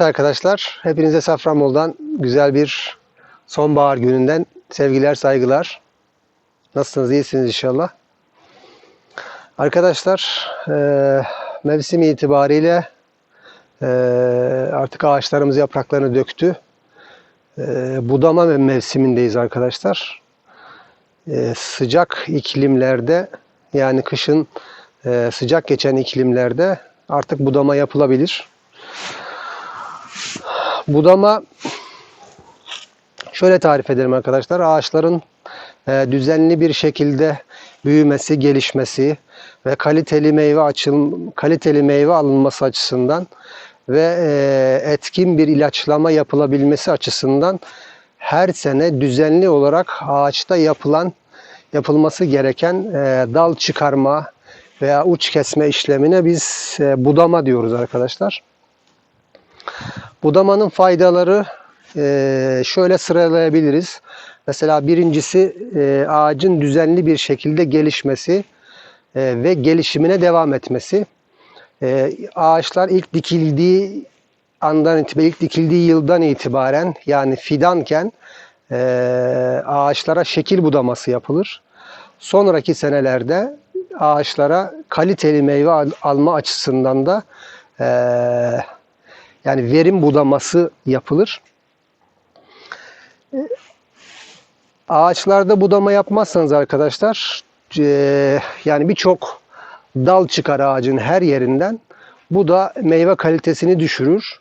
Evet arkadaşlar, hepinize Safranbolu'dan güzel bir sonbahar gününden sevgiler, saygılar. Nasılsınız, iyisiniz inşallah. Arkadaşlar, eee, mevsim itibariyle eee, artık ağaçlarımız yapraklarını döktü. Eee, budama mevsimindeyiz arkadaşlar. Eee, sıcak iklimlerde, yani kışın sıcak geçen iklimlerde artık budama yapılabilir. Budama şöyle tarif ederim arkadaşlar. Ağaçların e, düzenli bir şekilde büyümesi, gelişmesi ve kaliteli meyve açıl kaliteli meyve alınması açısından ve e, etkin bir ilaçlama yapılabilmesi açısından her sene düzenli olarak ağaçta yapılan yapılması gereken e, dal çıkarma veya uç kesme işlemine biz budama diyoruz arkadaşlar. Budamanın faydaları eee, şöyle sıralayabiliriz. Mesela birincisi eee, ağacın düzenli bir şekilde gelişmesi eee, ve gelişimine devam etmesi. Ağaçlar ilk dikildiği andan itibaren, ilk dikildiği yıldan itibaren yani fidanken ağaçlara şekil budaması yapılır. Sonraki senelerde ağaçlara kaliteli meyve al- alma açısından da yani verim budaması yapılır. Ağaçlarda budama yapmazsanız arkadaşlar yani birçok dal çıkar ağacın her yerinden. Bu da meyve kalitesini düşürür.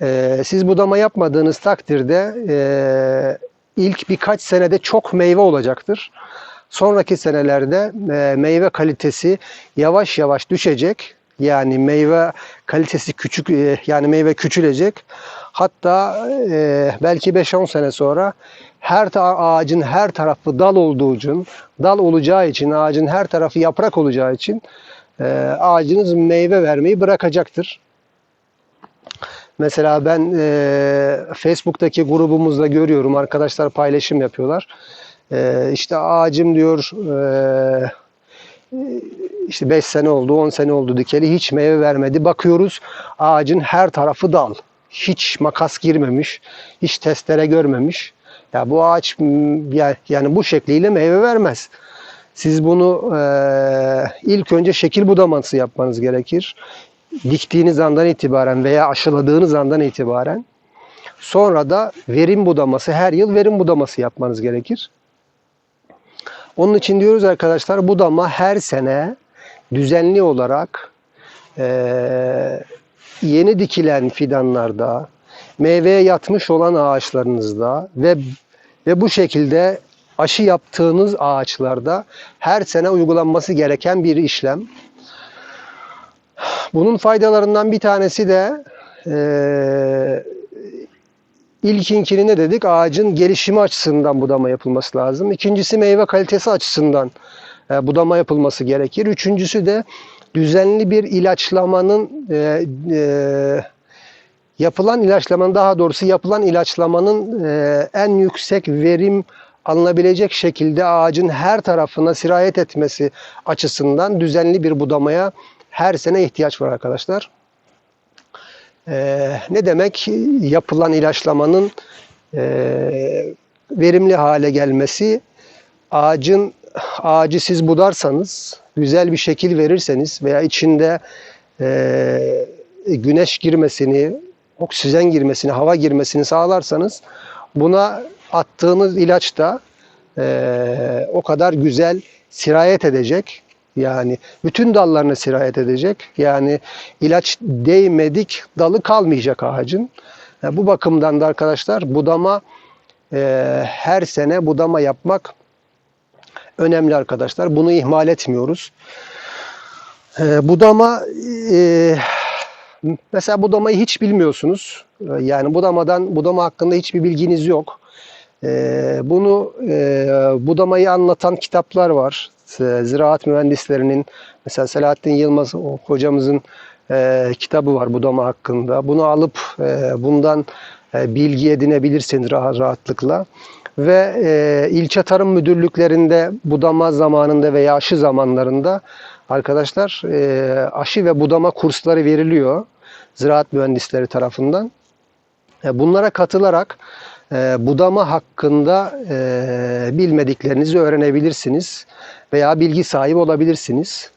Eee, siz budama yapmadığınız takdirde eee, ilk birkaç senede çok meyve olacaktır. Sonraki senelerde eee, meyve kalitesi yavaş yavaş düşecek. Yani meyve kalitesi küçük e, yani meyve küçülecek. Hatta e, belki 5-10 sene sonra her ağacın her tarafı dal olduğu için, dal olacağı için, ağacın her tarafı yaprak olacağı için e, ağacınız meyve vermeyi bırakacaktır. Mesela ben e, Facebook'taki grubumuzda görüyorum arkadaşlar paylaşım yapıyorlar. E, işte ağacım diyor e, işte 5 sene oldu, 10 sene oldu dikeli hiç meyve vermedi. Bakıyoruz ağacın her tarafı dal. Hiç makas girmemiş, hiç testere görmemiş. Ya bu ağaç m, ya- yani bu şekliyle meyve vermez. Siz bunu eee, ilk önce şekil budaması yapmanız gerekir. Diktiğiniz andan itibaren veya aşıladığınız andan itibaren. Sonra da verim budaması, her yıl verim budaması yapmanız gerekir. Onun için diyoruz arkadaşlar budama her sene düzenli olarak eee, yeni dikilen fidanlarda, meyveye yatmış olan ağaçlarınızda ve ve bu şekilde aşı yaptığınız ağaçlarda her sene uygulanması gereken bir işlem. Bunun faydalarından bir tanesi de eee İlkinkini ne dedik? Ağacın gelişimi açısından budama yapılması lazım. İkincisi meyve kalitesi açısından e, budama yapılması gerekir. Üçüncüsü de düzenli bir ilaçlamanın e, e, yapılan ilaçlamanın daha doğrusu yapılan ilaçlamanın en yüksek verim alınabilecek şekilde ağacın her tarafına sirayet etmesi açısından düzenli bir budamaya her sene ihtiyaç var arkadaşlar. Ee, ne demek? Yapılan ilaçlamanın e, verimli hale gelmesi ağacın ağacı siz budarsanız, güzel bir şekil verirseniz veya içinde e, güneş girmesini, oksijen girmesini, hava girmesini sağlarsanız buna attığınız ilaç da e, o kadar güzel sirayet edecek. Yani bütün dallarına sirayet edecek. Yani ilaç değmedik dalı kalmayacak ağacın. E, bu bakımdan da arkadaşlar budama e, her sene budama yapmak önemli arkadaşlar. Bunu ihmal etmiyoruz. E, budama e, mesela budamayı hiç bilmiyorsunuz. E, Yani budamadan budama hakkında hiçbir bilginiz yok. E, bunu e, budamayı anlatan kitaplar var. E, Ziraat mühendislerinin mesela Selahattin Yılmaz hocamızın e, kitabı var budama hakkında. Bunu alıp e, bundan e, bilgi edinebilirsiniz rahat, rahatlıkla. Ve e, ilçe tarım müdürlüklerinde budama zamanında veya aşı zamanlarında arkadaşlar e, aşı ve budama kursları veriliyor. ziraat mühendisleri tarafından. E, Bunlara katılarak budama hakkında e, bilmediklerinizi öğrenebilirsiniz veya bilgi sahibi olabilirsiniz.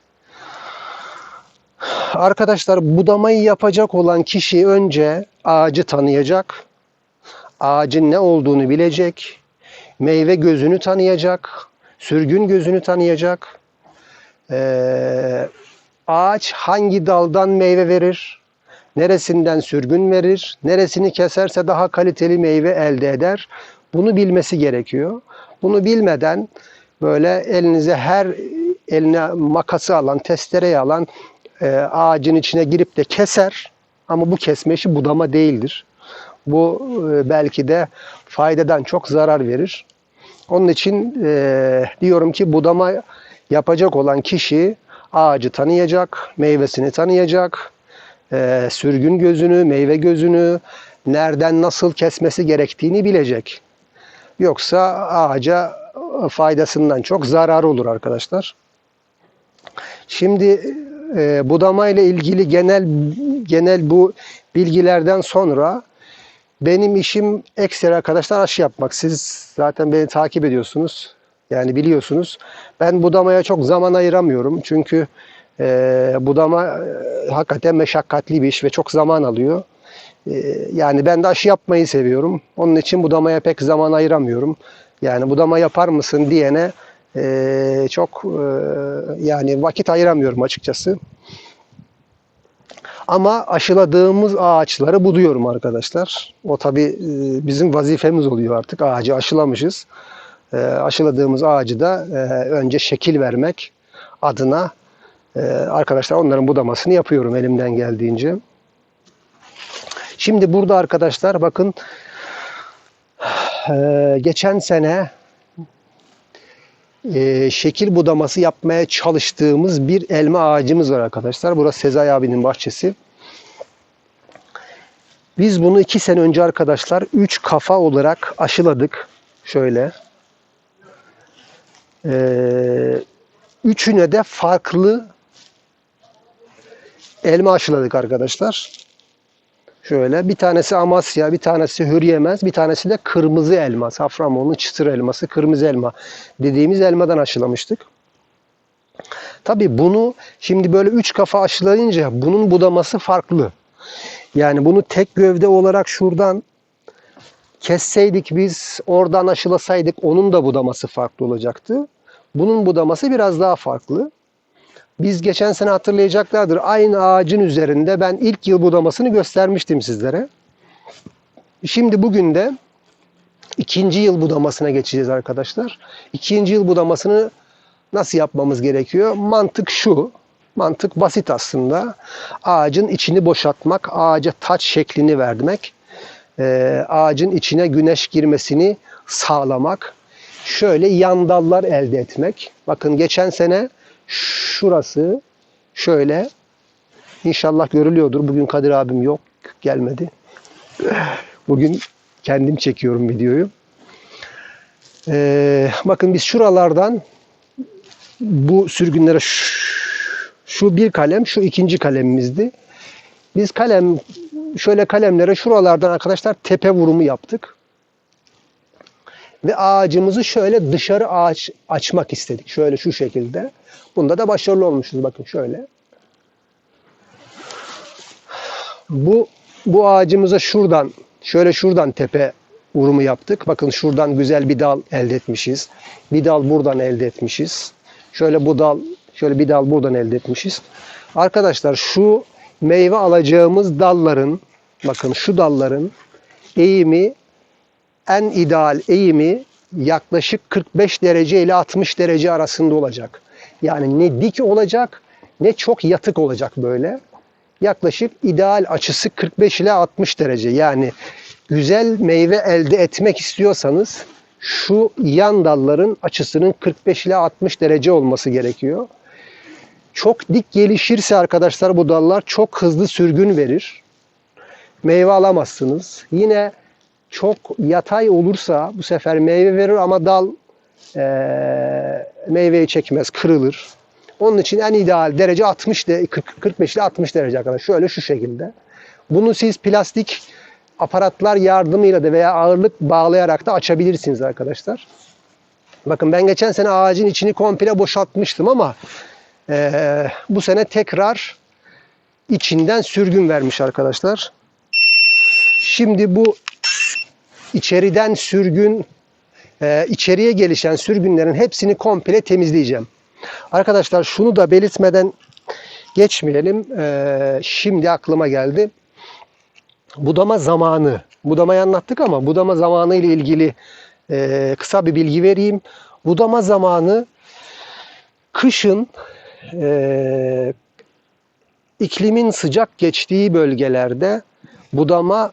Arkadaşlar budamayı yapacak olan kişi önce ağacı tanıyacak, ağacın ne olduğunu bilecek, meyve gözünü tanıyacak, sürgün gözünü tanıyacak, Ee, ağaç hangi daldan meyve verir, neresinden sürgün verir, neresini keserse daha kaliteli meyve elde eder. Bunu bilmesi gerekiyor. Bunu bilmeden böyle elinize her eline makası alan, testereyi alan e, ağacın içine girip de keser. Ama bu kesme işi budama değildir. Bu e, belki de faydadan çok zarar verir. Onun için e, diyorum ki budama yapacak olan kişi ağacı tanıyacak, meyvesini tanıyacak, e, sürgün gözünü, meyve gözünü, nereden nasıl kesmesi gerektiğini bilecek. Yoksa ağaca faydasından çok zararı olur arkadaşlar. Şimdi e, budama ile ilgili genel genel bu bilgilerden sonra benim işim ekstra arkadaşlar aşı yapmak. Siz zaten beni takip ediyorsunuz. Yani biliyorsunuz. Ben budamaya çok zaman ayıramıyorum. Çünkü e, budama e, hakikaten meşakkatli bir iş ve çok zaman alıyor. E, yani ben de aşı yapmayı seviyorum. Onun için budamaya pek zaman ayıramıyorum. Yani budama yapar mısın diyene e, çok e, yani vakit ayıramıyorum açıkçası. Ama aşıladığımız ağaçları buduyorum arkadaşlar. O tabi bizim vazifemiz oluyor artık. Ağacı aşılamışız. E, aşıladığımız ağacı da e, önce şekil vermek adına e, arkadaşlar onların budamasını yapıyorum elimden geldiğince. Şimdi burada arkadaşlar bakın e, geçen sene e, şekil budaması yapmaya çalıştığımız bir elma ağacımız var arkadaşlar. Burası Sezai abinin bahçesi. Biz bunu iki sene önce arkadaşlar üç kafa olarak aşıladık. Şöyle. Ee, üçüne de farklı elma aşıladık arkadaşlar. Şöyle bir tanesi Amasya, bir tanesi Hürriyemez, bir tanesi de kırmızı elma. Safranbolu'nun çıtır elması, kırmızı elma dediğimiz elmadan aşılamıştık. Tabi bunu şimdi böyle üç kafa aşılayınca bunun budaması farklı. Yani bunu tek gövde olarak şuradan kesseydik biz oradan aşılasaydık onun da budaması farklı olacaktı. Bunun budaması biraz daha farklı. Biz geçen sene hatırlayacaklardır. Aynı ağacın üzerinde ben ilk yıl budamasını göstermiştim sizlere. Şimdi bugün de ikinci yıl budamasına geçeceğiz arkadaşlar. İkinci yıl budamasını nasıl yapmamız gerekiyor? Mantık şu. Mantık basit aslında. Ağacın içini boşaltmak, ağaca taç şeklini vermek, e, ağacın içine güneş girmesini sağlamak, şöyle yan dallar elde etmek. Bakın geçen sene şurası şöyle inşallah görülüyordur. Bugün Kadir abim yok, gelmedi. Bugün kendim çekiyorum videoyu. Ee, bakın biz şuralardan bu sürgünlere şu, bir kalem, şu ikinci kalemimizdi. Biz kalem şöyle kalemlere şuralardan arkadaşlar tepe vurumu yaptık. Ve ağacımızı şöyle dışarı ağaç açmak istedik. Şöyle şu şekilde. Bunda da başarılı olmuşuz. Bakın şöyle. Bu bu ağacımıza şuradan şöyle şuradan tepe vurumu yaptık. Bakın şuradan güzel bir dal elde etmişiz. Bir dal buradan elde etmişiz. Şöyle bu dal, şöyle bir dal buradan elde etmişiz. Arkadaşlar şu meyve alacağımız dalların, bakın şu dalların eğimi en ideal eğimi yaklaşık 45 derece ile 60 derece arasında olacak. Yani ne dik olacak ne çok yatık olacak böyle. Yaklaşık ideal açısı 45 ile 60 derece. Yani güzel meyve elde etmek istiyorsanız şu yan dalların açısının 45 ile 60 derece olması gerekiyor. Çok dik gelişirse arkadaşlar bu dallar çok hızlı sürgün verir. Meyve alamazsınız. Yine çok yatay olursa bu sefer meyve verir ama dal e, meyveyi çekmez, kırılır. Onun için en ideal derece 60 de 40, 45 ile 60 derece arkadaşlar. Şöyle şu şekilde. Bunu siz plastik aparatlar yardımıyla da veya ağırlık bağlayarak da açabilirsiniz arkadaşlar. Bakın ben geçen sene ağacın içini komple boşaltmıştım ama eee, bu sene tekrar içinden sürgün vermiş arkadaşlar. Şimdi bu içeriden sürgün e, içeriye gelişen sürgünlerin hepsini komple temizleyeceğim. Arkadaşlar şunu da belirtmeden geçmeyelim. E, şimdi aklıma geldi. Budama zamanı. Budamayı anlattık ama budama zamanı ile ilgili e, kısa bir bilgi vereyim. Budama zamanı kışın iklimin sıcak geçtiği bölgelerde budama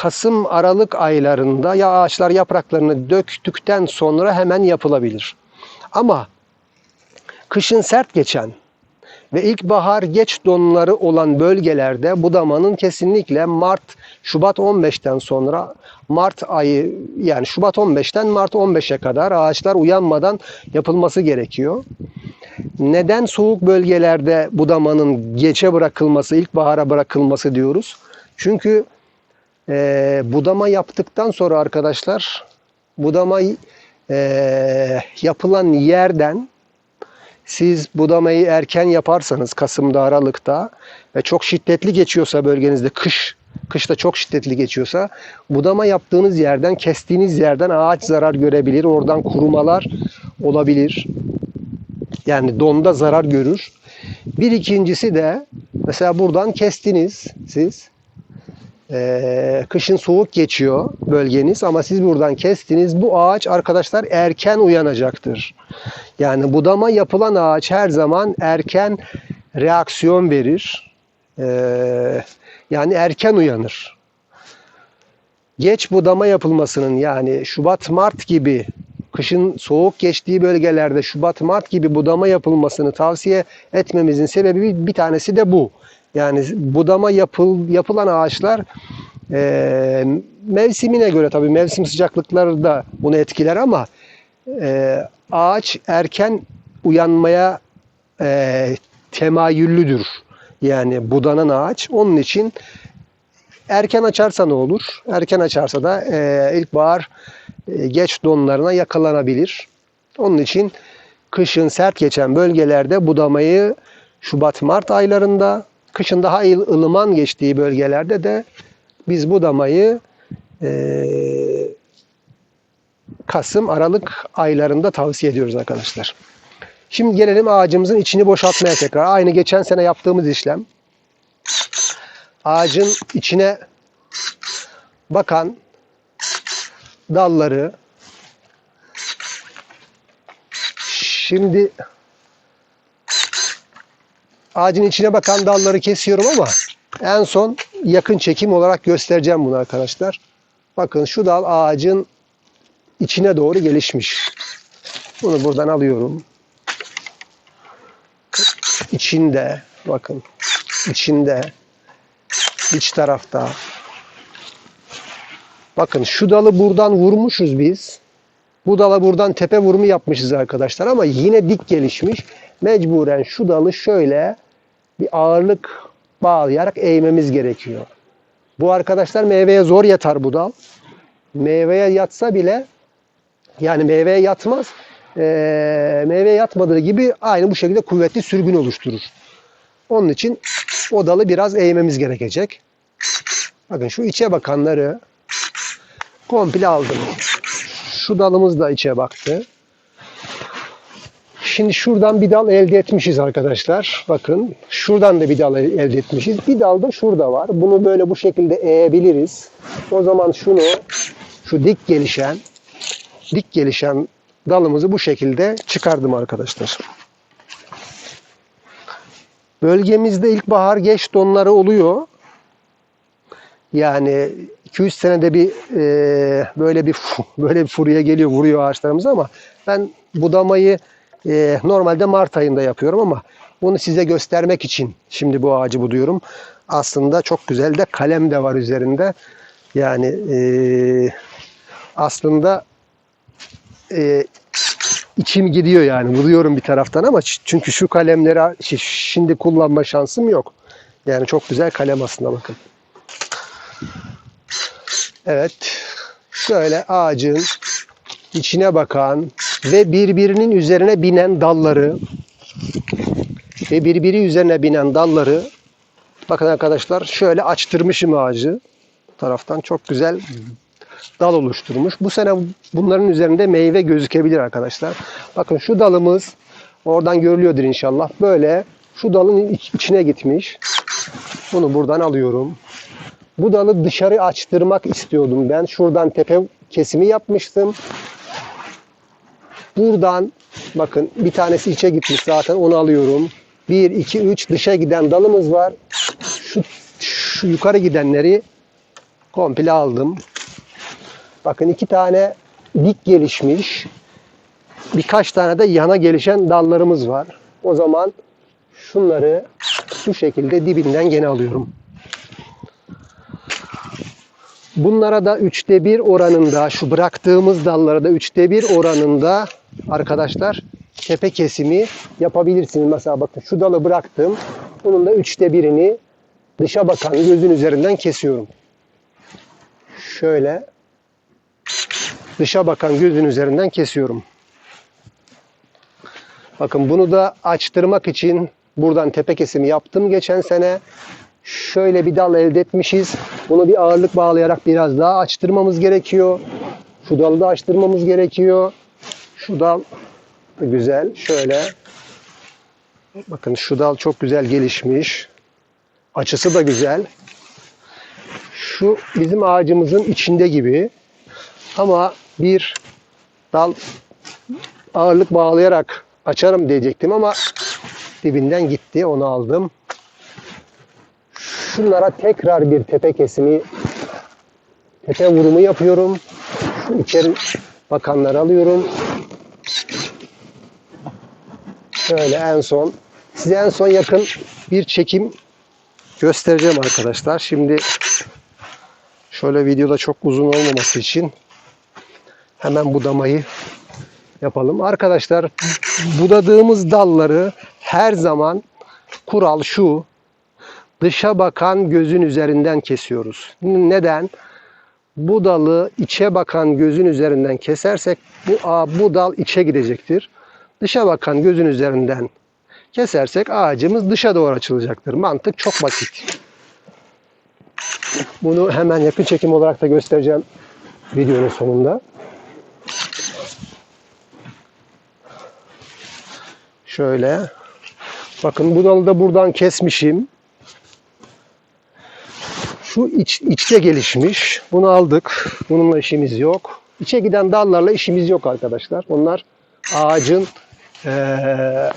Kasım Aralık aylarında ya ağaçlar yapraklarını döktükten sonra hemen yapılabilir. Ama kışın sert geçen ve ilkbahar geç donları olan bölgelerde budamanın kesinlikle Mart Şubat 15'ten sonra Mart ayı yani Şubat 15'ten Mart 15'e kadar ağaçlar uyanmadan yapılması gerekiyor. Neden soğuk bölgelerde budamanın geçe bırakılması, ilkbahara bırakılması diyoruz? Çünkü e, budama yaptıktan sonra arkadaşlar budama e, yapılan yerden siz budamayı erken yaparsanız Kasım'da Aralık'ta ve çok şiddetli geçiyorsa bölgenizde kış kışta çok şiddetli geçiyorsa budama yaptığınız yerden kestiğiniz yerden ağaç zarar görebilir. Oradan kurumalar olabilir. Yani donda zarar görür. Bir ikincisi de mesela buradan kestiniz siz. Ee, kışın soğuk geçiyor bölgeniz ama siz buradan kestiniz. Bu ağaç arkadaşlar erken uyanacaktır. Yani budama yapılan ağaç her zaman erken reaksiyon verir. Ee, yani erken uyanır. Geç budama yapılmasının yani Şubat-Mart gibi kışın soğuk geçtiği bölgelerde Şubat-Mart gibi budama yapılmasını tavsiye etmemizin sebebi bir tanesi de bu. Yani budama yapıl, yapılan ağaçlar e, mevsimine göre tabii mevsim sıcaklıkları da bunu etkiler ama e, ağaç erken uyanmaya e, temayüllüdür. Yani budanan ağaç. Onun için erken açarsa ne olur? Erken açarsa da e, ilkbahar e, geç donlarına yakalanabilir. Onun için kışın sert geçen bölgelerde budamayı Şubat-Mart aylarında, kışın daha ılıman geçtiği bölgelerde de biz budamayı e, Kasım, Aralık aylarında tavsiye ediyoruz arkadaşlar. Şimdi gelelim ağacımızın içini boşaltmaya tekrar. Aynı geçen sene yaptığımız işlem. Ağacın içine bakan dalları şimdi ağacın içine bakan dalları kesiyorum ama en son yakın çekim olarak göstereceğim bunu arkadaşlar. Bakın şu dal ağacın içine doğru gelişmiş. Bunu buradan alıyorum. İçinde bakın içinde iç tarafta Bakın şu dalı buradan vurmuşuz biz. Bu dala buradan tepe vurmu yapmışız arkadaşlar ama yine dik gelişmiş. Mecburen şu dalı şöyle bir ağırlık bağlayarak eğmemiz gerekiyor. Bu arkadaşlar meyveye zor yatar bu dal. Meyveye yatsa bile yani meyveye yatmaz. Ee, meyveye yatmadığı gibi aynı bu şekilde kuvvetli sürgün oluşturur. Onun için o dalı biraz eğmemiz gerekecek. Bakın şu içe bakanları komple aldım. Şu dalımız da içe baktı. Şimdi şuradan bir dal elde etmişiz arkadaşlar. Bakın şuradan da bir dal elde etmişiz. Bir dal da şurada var. Bunu böyle bu şekilde eğebiliriz. O zaman şunu şu dik gelişen dik gelişen dalımızı bu şekilde çıkardım arkadaşlar. Bölgemizde ilkbahar geç donları oluyor. Yani 200 senede bir e, böyle bir böyle bir furya geliyor vuruyor ağaçlarımız ama ben budamayı e, normalde Mart ayında yapıyorum ama bunu size göstermek için şimdi bu ağacı buduyorum. Aslında çok güzel de kalem de var üzerinde. Yani e, aslında e, içim gidiyor yani buluyorum bir taraftan ama çünkü şu kalemleri şi- şimdi kullanma şansım yok. Yani çok güzel kalem aslında bakın. Evet. Şöyle ağacın içine bakan ve birbirinin üzerine binen dalları ve birbiri üzerine binen dalları bakın arkadaşlar şöyle açtırmışım ağacı. Taraftan çok güzel dal oluşturmuş. Bu sene bunların üzerinde meyve gözükebilir arkadaşlar. Bakın şu dalımız oradan görülüyordur inşallah. Böyle şu dalın iç- içine gitmiş. Bunu buradan alıyorum. Bu dalı dışarı açtırmak istiyordum ben. Şuradan tepe kesimi yapmıştım. Buradan bakın bir tanesi içe gitmiş zaten onu alıyorum. 1, 2, 3 dışa giden dalımız var. Şu, şu yukarı gidenleri komple aldım. Bakın iki tane dik gelişmiş. Birkaç tane de yana gelişen dallarımız var. O zaman şunları şu şekilde dibinden gene alıyorum. Bunlara da üçte bir oranında, şu bıraktığımız dallara da üçte bir oranında arkadaşlar tepe kesimi yapabilirsiniz. Mesela bakın şu dalı bıraktım. Bunun da üçte birini dışa bakan gözün üzerinden kesiyorum. Şöyle dışa bakan gözün üzerinden kesiyorum. Bakın bunu da açtırmak için buradan tepe kesimi yaptım geçen sene. Şöyle bir dal elde etmişiz. Bunu bir ağırlık bağlayarak biraz daha açtırmamız gerekiyor. Şu dalı da açtırmamız gerekiyor. Şu dal da güzel. Şöyle. Bakın şu dal çok güzel gelişmiş. Açısı da güzel. Şu bizim ağacımızın içinde gibi. Ama bir dal ağırlık bağlayarak açarım diyecektim ama dibinden gitti. Onu aldım. Şunlara tekrar bir tepe kesimi, tepe vurumu yapıyorum. Şu içeri bakanları alıyorum. Şöyle en son, size en son yakın bir çekim göstereceğim arkadaşlar. Şimdi şöyle videoda çok uzun olmaması için hemen budamayı yapalım. Arkadaşlar budadığımız dalları her zaman kural şu dışa bakan gözün üzerinden kesiyoruz. Neden? Bu dalı içe bakan gözün üzerinden kesersek bu, bu dal içe gidecektir. Dışa bakan gözün üzerinden kesersek ağacımız dışa doğru açılacaktır. Mantık çok basit. Bunu hemen yakın çekim olarak da göstereceğim videonun sonunda. Şöyle. Bakın bu dalı da buradan kesmişim. Şu iç, içte gelişmiş. Bunu aldık. Bununla işimiz yok. İçe giden dallarla işimiz yok arkadaşlar. Onlar ağacın eee,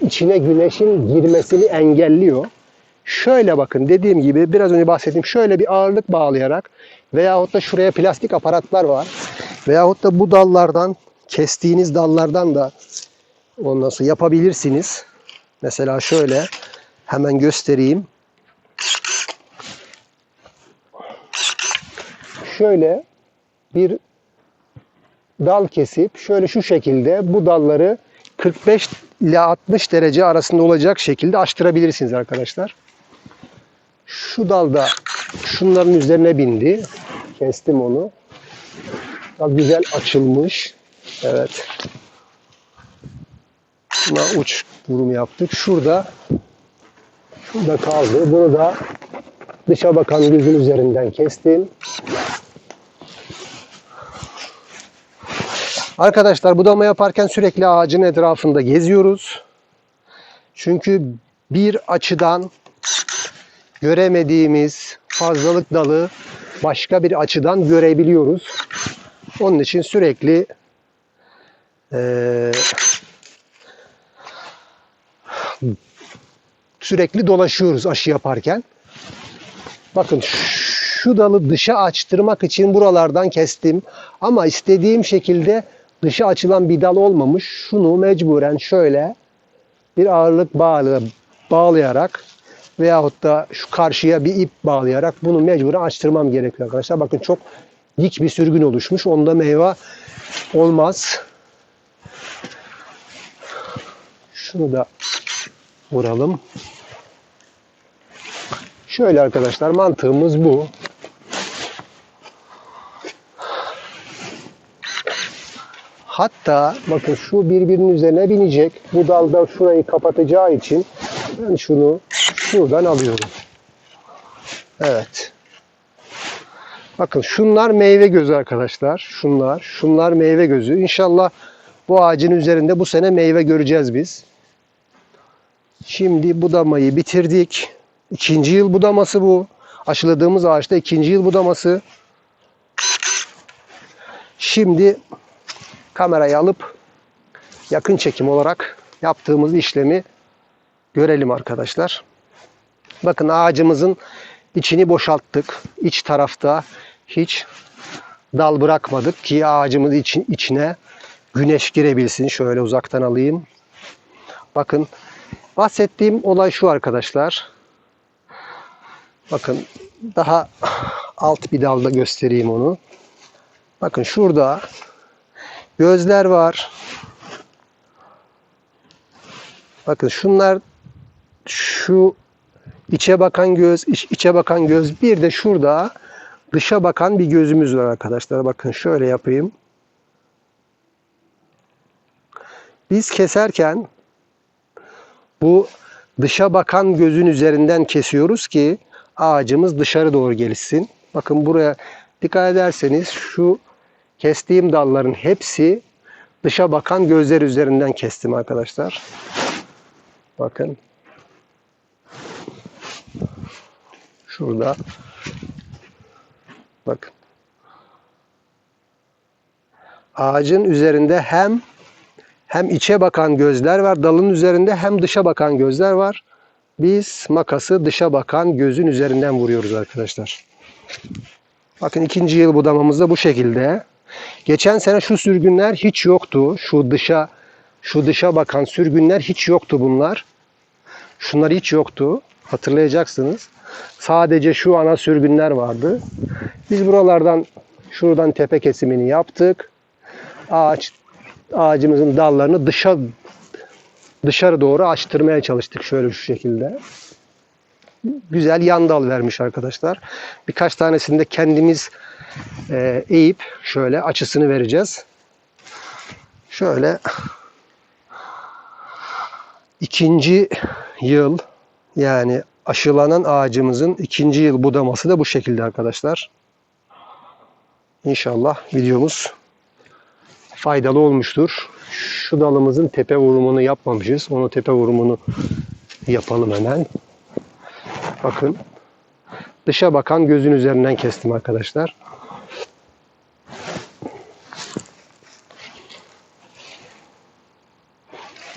içine güneşin girmesini engelliyor. Şöyle bakın dediğim gibi biraz önce bahsettiğim şöyle bir ağırlık bağlayarak veyahut da şuraya plastik aparatlar var. Veyahut da bu dallardan kestiğiniz dallardan da ondan sonra yapabilirsiniz. Mesela şöyle hemen göstereyim. Şöyle bir dal kesip şöyle şu şekilde bu dalları 45 ile 60 derece arasında olacak şekilde açtırabilirsiniz arkadaşlar. Şu dalda şunların üzerine bindi. Kestim onu. Dal güzel açılmış. Evet. Buna uç vurum yaptık. Şurada şurada kaldı. Bunu da dışa bakan gözün üzerinden kestim. Arkadaşlar budama yaparken sürekli ağacın etrafında geziyoruz. Çünkü bir açıdan göremediğimiz fazlalık dalı başka bir açıdan görebiliyoruz. Onun için sürekli eee, sürekli dolaşıyoruz aşı yaparken. Bakın şu dalı dışa açtırmak için buralardan kestim. Ama istediğim şekilde dışa açılan bir dal olmamış. Şunu mecburen şöyle bir ağırlık bağlı, bağlayarak veyahut da şu karşıya bir ip bağlayarak bunu mecburen açtırmam gerekiyor arkadaşlar. Bakın çok dik bir sürgün oluşmuş. Onda meyve olmaz. Şunu da vuralım. Şöyle arkadaşlar mantığımız bu. Hatta bakın şu birbirinin üzerine binecek. Bu dalda şurayı kapatacağı için ben şunu şuradan alıyorum. Evet. Bakın şunlar meyve gözü arkadaşlar. Şunlar, şunlar meyve gözü. İnşallah bu ağacın üzerinde bu sene meyve göreceğiz biz. Şimdi budamayı bitirdik. İkinci yıl budaması bu. Aşıladığımız ağaçta ikinci yıl budaması. Şimdi kamerayı alıp yakın çekim olarak yaptığımız işlemi görelim arkadaşlar. Bakın ağacımızın içini boşalttık. İç tarafta hiç dal bırakmadık ki ağacımız için içine güneş girebilsin. Şöyle uzaktan alayım. Bakın bahsettiğim olay şu arkadaşlar. Bakın daha alt bir dalda göstereyim onu. Bakın şurada gözler var. Bakın şunlar şu içe bakan göz, iç- içe bakan göz. Bir de şurada dışa bakan bir gözümüz var arkadaşlar. Bakın şöyle yapayım. Biz keserken bu dışa bakan gözün üzerinden kesiyoruz ki ağacımız dışarı doğru gelişsin. Bakın buraya dikkat ederseniz şu kestiğim dalların hepsi dışa bakan gözler üzerinden kestim arkadaşlar. Bakın. Şurada. Bakın. Ağacın üzerinde hem hem içe bakan gözler var dalın üzerinde hem dışa bakan gözler var. Biz makası dışa bakan gözün üzerinden vuruyoruz arkadaşlar. Bakın ikinci yıl budamamız da bu şekilde. Geçen sene şu sürgünler hiç yoktu. Şu dışa şu dışa bakan sürgünler hiç yoktu bunlar. Şunlar hiç yoktu. Hatırlayacaksınız. Sadece şu ana sürgünler vardı. Biz buralardan şuradan tepe kesimini yaptık. Ağaç ağacımızın dallarını dışa dışarı doğru açtırmaya çalıştık şöyle şu şekilde. Güzel yan dal vermiş arkadaşlar. Birkaç tanesini de kendimiz e, eğip şöyle açısını vereceğiz. Şöyle ikinci yıl yani aşılanan ağacımızın ikinci yıl budaması da bu şekilde arkadaşlar. İnşallah videomuz faydalı olmuştur. Şu dalımızın tepe vurumunu yapmamışız. Onu tepe vurumunu yapalım hemen. Bakın. Dışa bakan gözün üzerinden kestim arkadaşlar.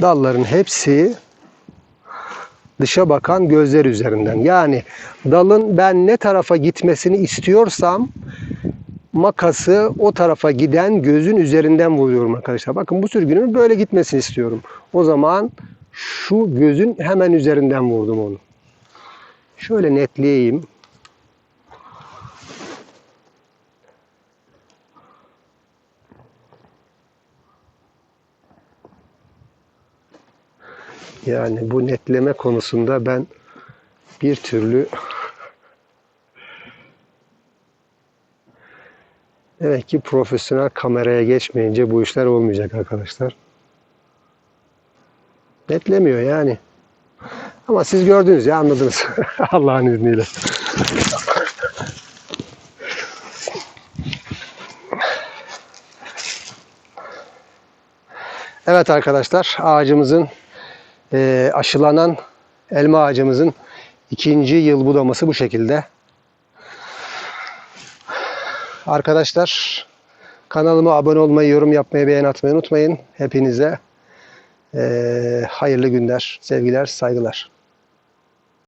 Dalların hepsi dışa bakan gözler üzerinden. Yani dalın ben ne tarafa gitmesini istiyorsam makası o tarafa giden gözün üzerinden vuruyorum arkadaşlar. Bakın bu sürgünün böyle gitmesini istiyorum. O zaman şu gözün hemen üzerinden vurdum onu. Şöyle netleyeyim. Yani bu netleme konusunda ben bir türlü Demek ki profesyonel kameraya geçmeyince bu işler olmayacak arkadaşlar. Netlemiyor yani. Ama siz gördünüz ya anladınız. Allah'ın izniyle. Evet arkadaşlar ağacımızın eee, aşılanan elma ağacımızın ikinci yıl budaması bu şekilde. Arkadaşlar kanalıma abone olmayı, yorum yapmayı, beğen atmayı unutmayın. Hepinize eee, hayırlı günler, sevgiler, saygılar.